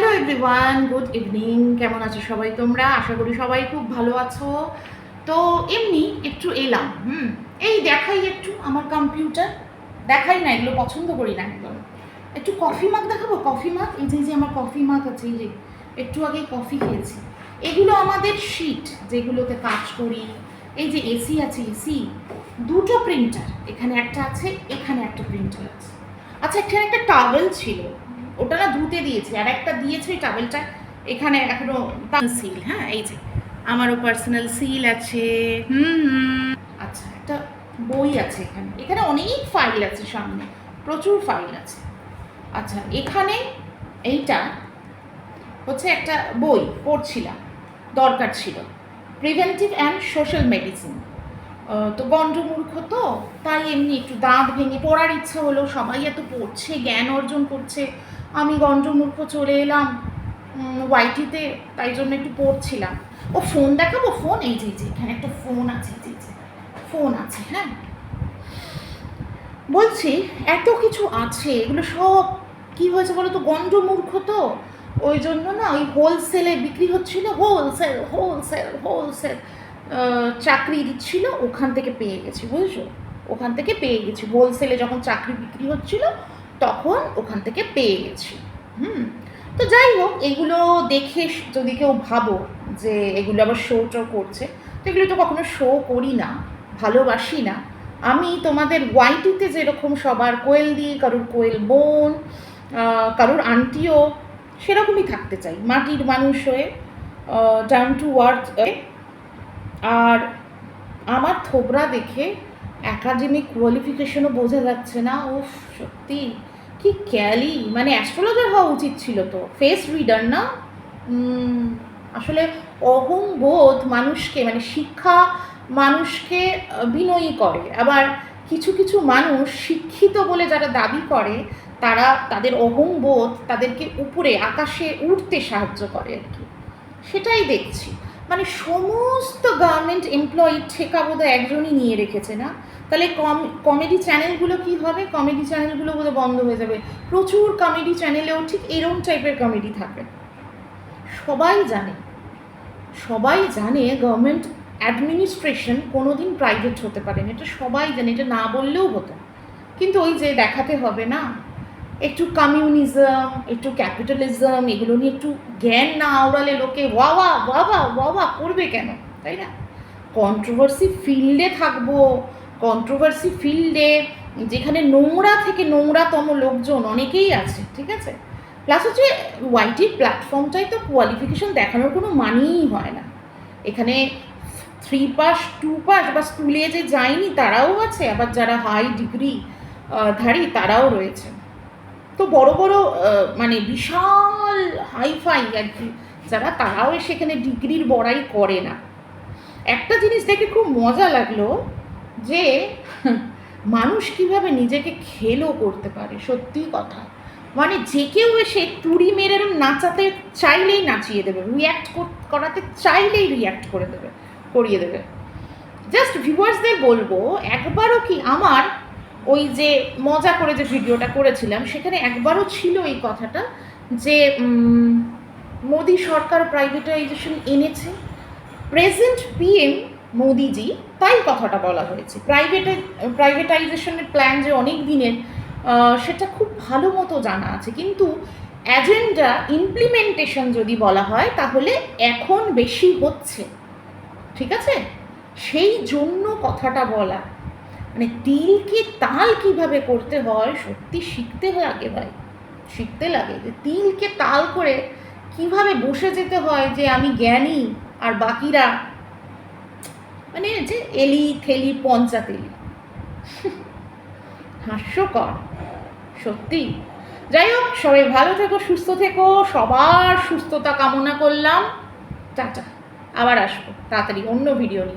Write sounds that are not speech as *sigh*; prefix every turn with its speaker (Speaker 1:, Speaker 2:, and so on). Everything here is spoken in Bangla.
Speaker 1: হ্যালো এভরিওয়ান গুড ইভিনিং কেমন আছো সবাই তোমরা? আশা করি সবাই খুব ভালো আছো। তো এমনি একটু এলাম, হুম? এই দেখাই একটু আমার কম্পিউটার দেখাই না, এগুলো পছন্দ করি না একদম। একটু কফি মাগ দেখাবো? কফি মাগ এই যে যে আমার কফি মাগ আছে, এই যে, একটু আগে কফি খেয়েছি। এগুলো আমাদের শিট যেগুলোতে কাজ করি। এই যে এসি আছে এসি দুটো প্রিন্টার এখানে একটা আছে, এখানে একটা প্রিন্টার আছে। আচ্ছা এখানে একটা টাওয়েল ছিল। ওটা না ধুতে দিয়েছি, আর একটা দিয়েছে টাওয়েলটা এখানে এখনও সিল হ্যাঁ এই যে, আমারও পার্সোনাল সিল আছে, হুম আচ্ছা একটা বই আছে এখানে। এখানে অনেক ফাইল আছে সামনে, প্রচুর ফাইল আছে। আচ্ছা এখানে এইটা হচ্ছে একটা বই পড়ছিলাম, দরকার ছিল। প্রিভেন্টিভ অ্যান্ড সোশ্যাল মেডিসিন তো গণ্ডমূর্খ তো, তাই এমনি একটু দাঁত ভেঙে পড়ার ইচ্ছা হলো, সবাই এত পড়ছে, জ্ঞান অর্জন করছে আমি গণ্ডমূর্খ চলে এলাম ওয়াইটিতে তাই জন্য একটু পড়ছিলাম। ও ফোন দেখাবো? ফোন এই যে যে এখানে একটা ফোন আছে যে, যে ফোন আছে হ্যাঁ? বলছি এত কিছু আছে এগুলো সব কি হয়েছে বলো তো? গণ্ডমূর্খ তো? ওই জন্য না ওই হোলসেলে বিক্রি হচ্ছিল হোলসেল হোলসেল হোলসেল চাকরি দিচ্ছিল ওখান থেকে পেয়ে গেছি বুঝছ? ওখান থেকে পেয়ে গেছি। হোলসেলে যখন চাকরি বিক্রি হচ্ছিল তখন ওখান থেকে পেয়ে গেছি। হুম, তো যাই হোক, এগুলো দেখে যদি কেউ ভাবো যে এগুলো আবার শো টো করছে, তো এগুলো তো কখনো শো করি না, ভালোবাসি না। আমি তোমাদের ওয়াইটিতে যেরকম সবার কোয়েল দিই কারোর কোয়েল বোন কারোর আন্টিও, সেরকমই থাকতে চাই। মাটির মানুষ হয়ে ডাউন টু ওয়ার্থ আর আমার থোবরা দেখে একাডেমিক কোয়ালিফিকেশনও বোঝা যাচ্ছে না। ও সত্যি। কি ক্যালি মানে অ্যাস্ট্রোলজার হওয়া উচিত ছিল তো। ফেস রিডার না? আসলে অহংবোধ মানুষকে মানে শিক্ষা মানুষকে বিনয়ী করে। আবার কিছু কিছু মানুষ শিক্ষিত বলে যারা দাবি করে, তারা তাদের অহংবোধ তাদেরকে উপরে, আকাশে উঠতে সাহায্য করে আর কি। সেটাই দেখছি। মানে সমস্ত গভর্নমেন্ট এমপ্লয়ি ঠেকা বোধহয় একজনই নিয়ে রেখেছে না? তাহলে কম কমেডি চ্যানেলগুলো কি হবে? কমেডি চ্যানেলগুলো বোধহয় বন্ধ হয়ে যাবে। প্রচুর কমেডি চ্যানেলেও ঠিক এরম টাইপের কমেডি থাকে সবাই জানে সবাই জানে গভর্নমেন্ট অ্যাডমিনিস্ট্রেশন কোনোদিন প্রাইভেট হতে পারে না এটা সবাই জানে, এটা না বললেও হতো। কিন্তু ওই যে দেখাতে হবে না একটু কমিউনিজম একটু ক্যাপিটালিজম এগুলো নিয়ে একটু জ্ঞান না আওড়ালে লোকে ওয়াওয়া ওয়াওয়া ওয়াওয়া করবে কেন? তাই না? কন্ট্রোভার্সি ফিল্ডে থাকব কন্ট্রোভার্সি ফিল্ডে যেখানে নোংরা থেকে নোংরাতম লোকজন অনেকেই আছে, ঠিক আছে? প্লাস হচ্ছে ওয়াইটি প্ল্যাটফর্মটাই তো কোয়ালিফিকেশন দেখানোর কোনো মানেই হয় না। এখানে থ্রি পাস টু পাস বা স্কুলে যে যায়নি তারাও আছে, আবার যারা হাই ডিগ্রি ধারী তারাও রয়েছে। তো বড় বড় মানে বিশাল হাইফাই আর কি, যারা তারাও সেখানে ডিগ্রির বড়াই করে না। একটা জিনিস দেখে খুব মজা লাগল যে, মানুষ কীভাবে নিজেকে খেলো করতে পারে সত্যি কথা। মানে যে কেউ এসে তুড়ি মেরে নাচাতে চাইলেই নাচিয়ে দেবে রিয়্যাক্ট করাতে চাইলেই রিয়্যাক্ট করে দেবে, করিয়ে দেবে। জাস্ট ভিউয়ার্সদের বলব, একবারও কি আমার ওই যে মজা করে যে ভিডিওটা করেছিলাম, সেখানে একবারও ছিল এই কথাটা যে মোদি সরকার প্রাইভেটাইজেশন এনেছে। প্রেজেন্ট পিএম মোদিজি তাই কথাটা বলা হয়েছে। প্রাইভেট প্রাইভেটাইজেশনের প্ল্যান যে অনেক দিনের সেটা খুব ভালো মতো জানা আছে। কিন্তু অ্যাজেন্ডা ইমপ্লিমেন্টেশন যদি বলা হয়, তাহলে এখন বেশি হচ্ছে। ঠিক আছে? সেই জন্য কথাটা বলা। মানে তিলকে তাল কীভাবে করতে হয় সত্যি শিখতে লাগে ভাই, শিখতে লাগে যে তিলকে তাল করে কীভাবে বসে যেতে হয় যে আমি জ্ঞানী আর বাকিরা মানে যে এলি থেলি পঞ্চাতেলি *laughs* হাস্যকর, সত্যি। যাই হোক, সবাই ভালো থেকো, সুস্থ থেকো, সবার সুস্থতা কামনা করলাম। টাটা, আবার আসব, তাড়াতাড়ি অন্য ভিডিও নিয়ে।